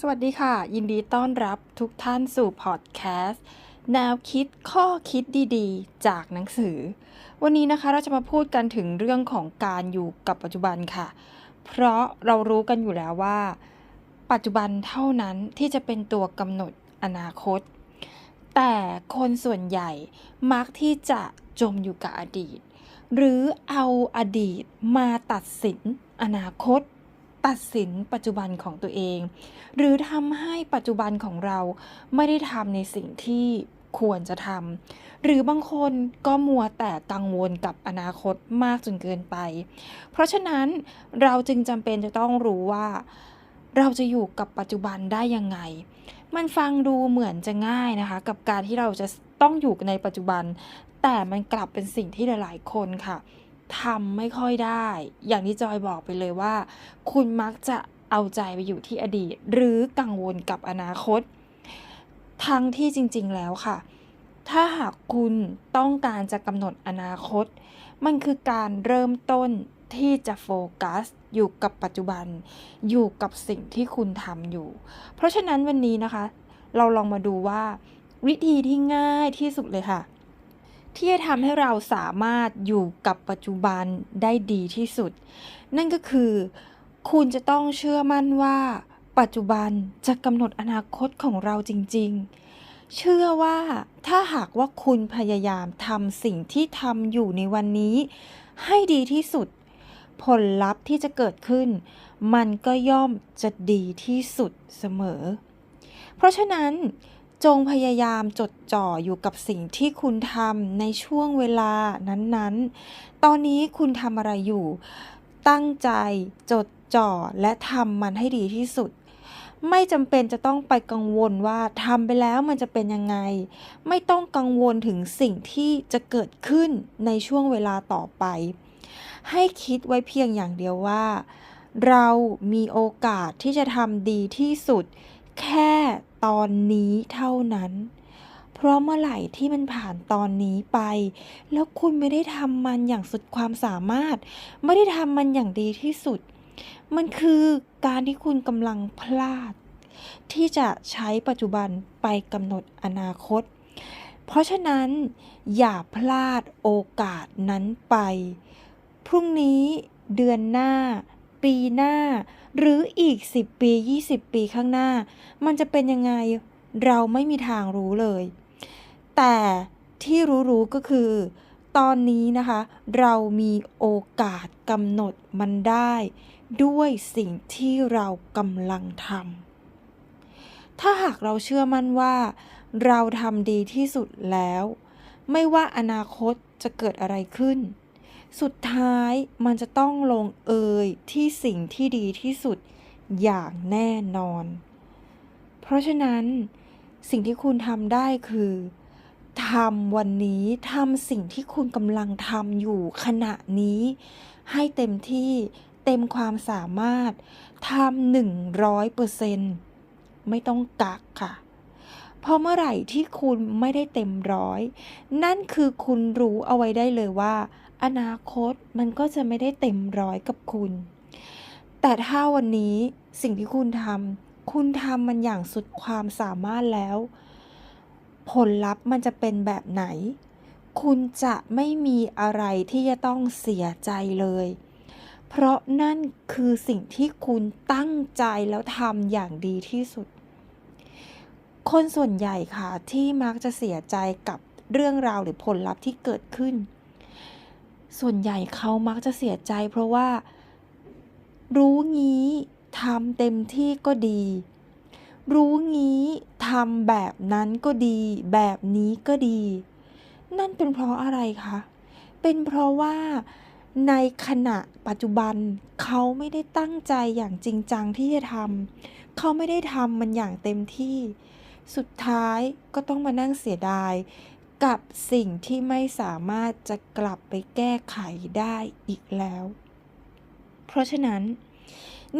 สวัสดีค่ะ ยินดีต้อนรับทุกท่านสู่พอดแคสต์แนวคิดข้อคิดดีๆ จากหนังสือ วันนี้นะคะเราจะมาพูดกันถึงเรื่องของการอยู่กับปัจจุบันค่ะ เพราะเรารู้กันอยู่แล้วว่า ปัจจุบันเท่านั้นที่จะเป็นตัวกำหนดอนาคต แต่คนส่วนใหญ่มักที่จะจมอยู่กับอดีต หรือเอาอดีตมาตัดสินอนาคต ตัดสินปัจจุบันของตัวเอง หรือทำให้ปัจจุบันของเราไม่ได้ทำในสิ่งที่ควรจะทำหรือบางคนก็มัวแต่กังวลกับอนาคตมากจนเกินไป เพราะฉะนั้นเราจึงจำเป็นจะต้องรู้ว่า เราจะอยู่กับปัจจุบันได้ยังไง มันฟังดูเหมือนจะง่ายนะคะ กับการที่เราจะต้องอยู่ในปัจจุบัน แต่มันกลับเป็นสิ่งที่หลาย ๆ คนค่ะ ทำไม่ค่อยได้ อย่างที่จอยบอกไปเลยว่า คุณมักจะเอาใจไปอยู่ที่อดีต หรือกังวลกับอนาคต ทั้งที่จริง ๆ แล้วค่ะ ถ้าหากคุณต้องการจะกำหนดอนาคต มันคือการเริ่มต้นที่จะโฟกัสอยู่กับปัจจุบัน อยู่กับสิ่งที่คุณทำอยู่ เพราะฉะนั้นวันนี้นะคะ เราลองมาดูว่า วิธีที่ง่ายที่สุดเลยค่ะ ที่จะทำให้เราสามารถอยู่กับปัจจุบันได้ดีที่สุด นั่นก็คือ คุณจะต้องเชื่อมั่นว่า ปัจจุบันจะกำหนดอนาคตของเราจริง ๆ เชื่อว่าถ้าหากว่าคุณพยายามทำสิ่งที่ทำอยู่ในวันนี้ ให้ดีที่สุด ผลลัพธ์ที่จะเกิดขึ้น มันก็ย่อมจะดีที่สุดเสมอ เพราะฉะนั้น จงพยายามจดจ่ออยู่กับสิ่งที่คุณทำในช่วงเวลานั้นๆ ตอนนี้คุณทำอะไรอยู่ ตั้งใจจดจ่อและทำมันให้ดีที่สุด ไม่จำเป็นจะต้องไปกังวลว่าทำไปแล้วมันจะเป็นยังไง ไม่ต้องกังวลถึงสิ่งที่จะเกิดขึ้นในช่วงเวลาต่อไป ให้คิดไว้เพียงอย่างเดียวว่า เรามีโอกาสที่จะทำดีที่สุด แค่ตอนนี้เท่านั้น เพราะเมื่อไหร่ที่มันผ่านตอนนี้ไป แล้วคุณไม่ได้ทำมันอย่างสุดความสามารถ ไม่ได้ทำมันอย่างดีที่สุด มันคือการที่คุณกำลังพลาด ที่จะใช้ปัจจุบันไปกำหนดอนาคต เพราะฉะนั้นอย่าพลาดโอกาสนั้นไป พรุ่งนี้เดือนหน้า ปีหน้า หรืออีก 10 ปี 20 ปีข้างหน้า มันจะเป็นยังไงเราไม่มีทางรู้เลย แต่ที่รู้ๆก็คือ ตอนนี้นะคะ เรามีโอกาสกำหนดมันได้ ด้วยสิ่งที่เรากำลังทำถ้าหากเราเชื่อมั่นว่า เราทำดีที่สุดแล้ว ไม่ว่าอนาคตจะเกิดอะไรขึ้น สุดท้ายมันจะต้องลงเอยที่สิ่งที่ดีที่สุดอย่างแน่นอน เพราะฉะนั้นสิ่งที่คุณทำได้คือทำวันนี้ทำสิ่งที่คุณกำลังทำอยู่ขณะนี้ ให้เต็มที่เต็มความสามารถทำหนึ่งร้อยเปอร์เซ็นต์ไม่ต้องกักค่ะเพราะเมื่อไหร่ที่คุณไม่ได้เต็มร้อย นั่นคือคุณรู้เอาไว้ได้เลยว่า อนาคตมันก็จะไม่ได้เต็มร้อยกับคุณ แต่ถ้าวันนี้สิ่งที่คุณทำคุณทำมันอย่างสุดความสามารถแล้ว ผลลัพธ์มันจะเป็นแบบไหน คุณจะไม่มีอะไรที่จะต้องเสียใจเลย เพราะนั่นคือสิ่งที่คุณตั้งใจแล้วทำอย่างดีที่สุด คนส่วนใหญ่ค่ะที่มักจะเสียใจกับเรื่องราวหรือผลลัพธ์ที่เกิดขึ้น ส่วนใหญ่เขามักจะเสียใจเพราะว่า รู้งี้ทำเต็มที่ก็ดี รู้งี้ทำแบบนั้นก็ดี แบบนี้ก็ดี นั่นเป็นเพราะอะไรคะ เป็นเพราะว่าในขณะปัจจุบันเขาไม่ได้ตั้งใจอย่างจริงจังที่จะทำเขาไม่ได้ทำมันอย่างเต็มที่ สุดท้ายก็ต้องมานั่งเสียดาย กับสิ่งที่ไม่สามารถจะกลับไปแก้ไขได้อีกแล้ว เพราะฉะนั้น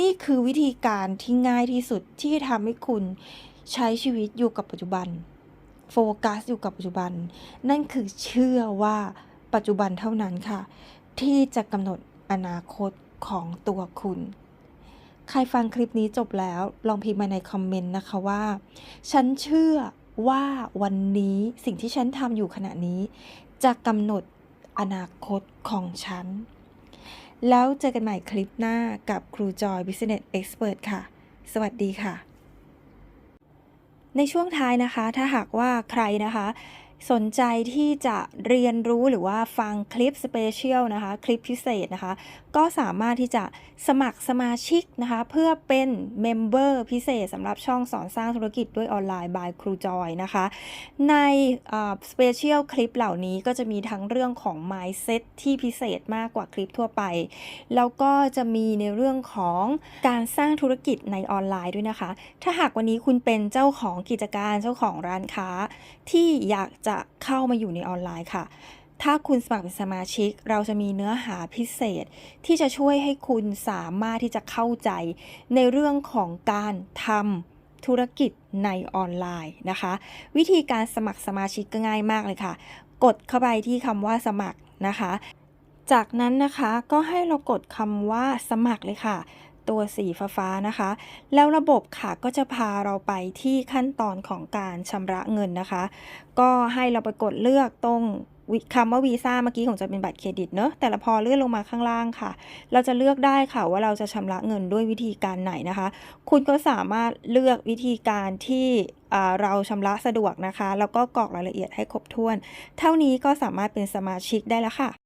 นี่คือวิธีการที่ง่ายที่สุดที่ทำให้คุณใช้ชีวิตอยู่กับปัจจุบัน โฟกัสอยู่กับปัจจุบัน นั่นคือเชื่อว่าปัจจุบันเท่านั้นค่ะ ที่จะกำหนดอนาคตของตัวคุณ ใครฟังคลิปนี้จบแล้ว ลองพิมพ์มาในคอมเมนต์นะคะว่า ฉันเชื่อ ว่าวันนี้สิ่งที่ฉันทำอยู่ขณะนี้ จะกำหนดอนาคตของฉัน แล้วเจอกันใหม่คลิปหน้ากับครูจอย Business Expert ค่ะ สวัสดีค่ะ ในช่วงท้ายนะคะ ถ้าหากว่าใครนะคะ สนใจที่จะเรียนรู้หรือว่าฟังคลิปสเปเชียลนะคะ คลิปพิเศษนะคะ ก็สามารถที่จะสมัครสมาชิกนะคะ เพื่อเป็นเมมเบอร์พิเศษสำหรับช่องสอนสร้างธุรกิจด้วยออนไลน์ by ครูจอยนะคะ ในสเปเชียลคลิปเหล่านี้ก็จะมีทั้งเรื่องของ mindset ที่พิเศษมากกว่าคลิปทั่วไป แล้วก็จะมีในเรื่องของการสร้างธุรกิจในออนไลน์ด้วยนะคะ ถ้าหากวันนี้คุณเป็นเจ้าของกิจการเจ้าของร้านค้าที่อยากจะเข้ามาอยู่ในออนไลน์ค่ะ ถ้าคุณสมัครเป็นสมาชิก เราจะมีเนื้อหาพิเศษ ที่จะช่วยให้คุณสามารถที่จะเข้าใจ ในเรื่องของการทำธุรกิจในออนไลน์นะคะ วิธีการสมัครสมาชิกก็ง่ายมากเลยค่ะ กดเข้าไปที่คำว่าสมัครนะคะ จากนั้นนะคะก็ให้เรากดคำว่าสมัครเลยค่ะ ตัวสีฟ้าๆนะคะ แล้วระบบค่ะก็จะพาเราไปที่ขั้นตอนของการชำระเงินนะคะ ก็ให้เราไปกดเลือกตรงคำว่าวีซ่าเมื่อกี้ของจะเป็นบัตรเครดิตเนอะแต่ละพอเลื่อนลงมาข้างล่างค่ะ เราจะเลือกได้ค่ะว่าเราจะชำระเงินด้วยวิธีการไหนนะคะ คุณก็สามารถเลือกวิธีการที่เราชำระสะดวกนะคะ แล้วก็กรอกรายละเอียดให้ครบถ้วน เท่านี้ก็สามารถเป็นสมาชิกได้แล้วค่ะ